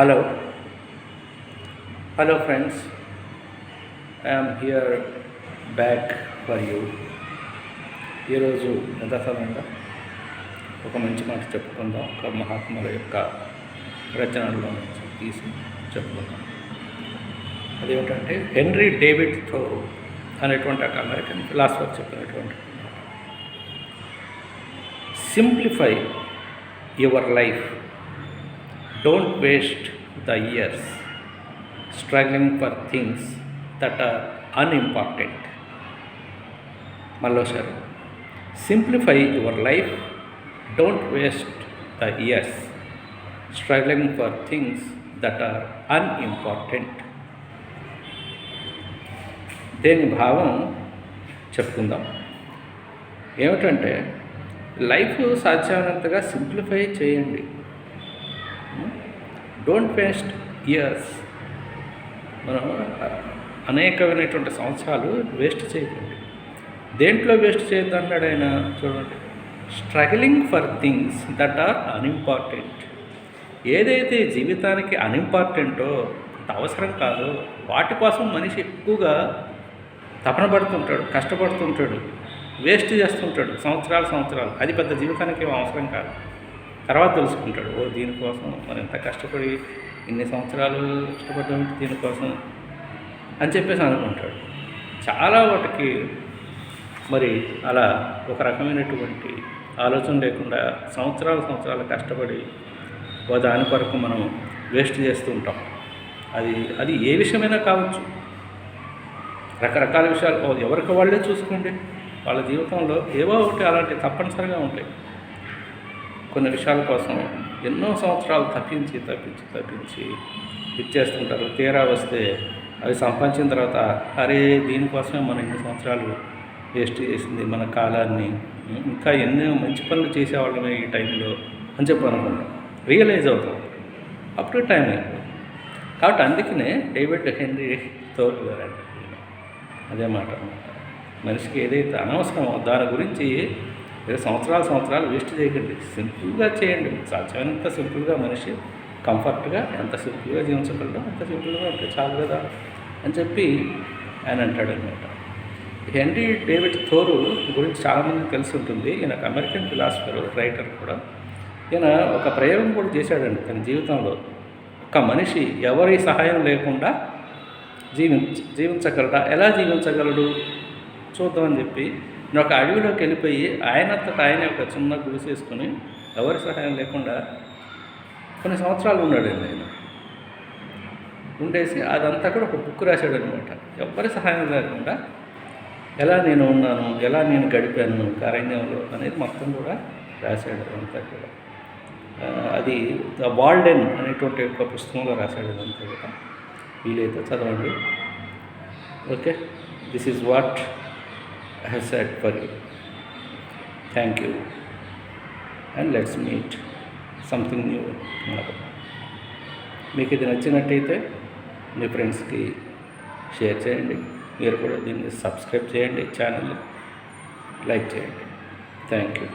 Hello hello friends I'm here back for you ఈరోజు యథాతథంగా ఒక మంచి మాట చెప్పుకుందాం. ఒక మహాత్ముల యొక్క రచనల్లో నుంచి తీసి చెప్పుకుందాం. అదేమిటంటే హెన్రీ డేవిడ్ థో అనేటువంటి ఒక అమెరికన్ ఫిలాసఫర్ చెప్పినటువంటి simplify your life don't waste the years struggling for things that are unimportant మళ్ళోసారి simplify your life don't waste the years struggling for things that are unimportant దేని భావం చెప్పుకుందాం. ఏమిటంటే life సాధ్యమైనంతగా simplify చేయండి. Don't waste years మనం అనేకమైనటువంటి సంవత్సరాలు waste చేయకండి. దేంట్లో వేస్ట్ చేయొద్దు అన్నాడు ఆయన? చూడండి. Struggling for things that are unimportant ఏదైతే జీవితానికి అన్ఇంపార్టెంటో అవసరం కాదు వాటి కోసం మనిషి ఎక్కువగా తపన పడుతుంటాడు కష్టపడుతుంటాడు వేస్ట్ చేస్తుంటాడు సంవత్సరాలు సంవత్సరాలు. అది పెద్ద జీవితానికి ఏం అవసరం కాదు. తర్వాత తెలుసుకుంటాడు ఓ దీనికోసం మరి ఎంత కష్టపడి ఇన్ని సంవత్సరాలు కష్టపడ్డాం దీనికోసం అని చెప్పేసి అనుకుంటాడు. చాలా వాటికి మరి అలా ఒక రకమైనటువంటి ఆలోచన లేకుండా సంవత్సరాలు సంవత్సరాలు కష్టపడి ఓ దాని కొరకు మనం వేస్ట్ చేస్తూ ఉంటాం. అది అది ఏ విషయమైనా కావచ్చు. రకరకాల విషయాలు ఎవరికి వాళ్ళే చూసుకోండి. వాళ్ళ జీవితంలో ఏవో ఒకటి అలాంటి తప్పనిసరిగా ఉంటాయి. కొన్ని విషయాల కోసం ఎన్నో సంవత్సరాలు తప్పించి తప్పించి తప్పించి ఇచ్చేస్తుంటారు తీరా వస్తే అవి సంపాదించిన తర్వాత అరే దీనికోసమే మనం ఇన్ని సంవత్సరాలు వేస్ట్ చేసింది మన కాలాన్ని. ఇంకా ఎన్నో మంచి పనులు చేసేవాళ్ళమే ఈ టైంలో అని చెప్పి అనుకుంటాం రియలైజ్ అవుతాం. అప్పుడు టైం అయిపోతుంది. కాబట్టి అందుకనే డేవిడ్ హెన్రీ థోర్ గారు అదే మాట. మనిషికి ఏదైతే అనవసరమో దాని గురించి ఏదో సంవత్సరాలు సంవత్సరాలు వేస్ట్ చేయకండి. సింపుల్గా చేయండి. సాధ్యమైనంత సింపుల్గా మనిషి కంఫర్ట్గా ఎంత సింపుల్గా జీవించగలడో అంత సింపుల్గా ఉంటే చాలు కదా అని చెప్పి ఆయన అంటాడు అనమాట హెన్రీ డేవిడ్ థోరు గురించి చాలామంది తెలిసి ఉంటుంది. ఈయన ఒక అమెరికన్ ఫిలాసఫర్ రైటర్ కూడా. ఈయన ఒక ప్రయోగం కూడా చేశాడండి తన జీవితంలో. ఒక మనిషి ఎవరి సహాయం లేకుండా జీవించ జీవించగలడా? ఎలా జీవించగలడు? చూద్దామని చెప్పి ఒక అడవిలోకి వెళ్ళిపోయి ఆయనంతట ఆయన ఒక చిన్న గుడిసేసుకొని ఎవరి సహాయం లేకుండా కొన్ని సంవత్సరాలు ఉన్నాడండి ఆయన. ఉండేసి అదంతా కూడా ఒక బుక్ రాశాడు అనమాట ఎవరి సహాయం లేకుండా ఎలా నేను ఉన్నాను ఎలా నేను గడిపాను అరణ్యంలో అనేది మొత్తం కూడా రాశాడు అదంతా కూడా. అది ద వాల్డెన్ అనేటువంటి ఒక పుస్తకంలో రాశాడు అదంతా కూడా. వీలైతే చదవండి. Okay this is what I have set for you thank you and let's meet something new మీకు ఇది నచ్చినట్టయితే మీ ఫ్రెండ్స్కి షేర్ చేయండి. మీరు కూడా దీన్ని సబ్స్క్రైబ్ చేయండి. ఛానల్ని లైక్ చేయండి. Thank you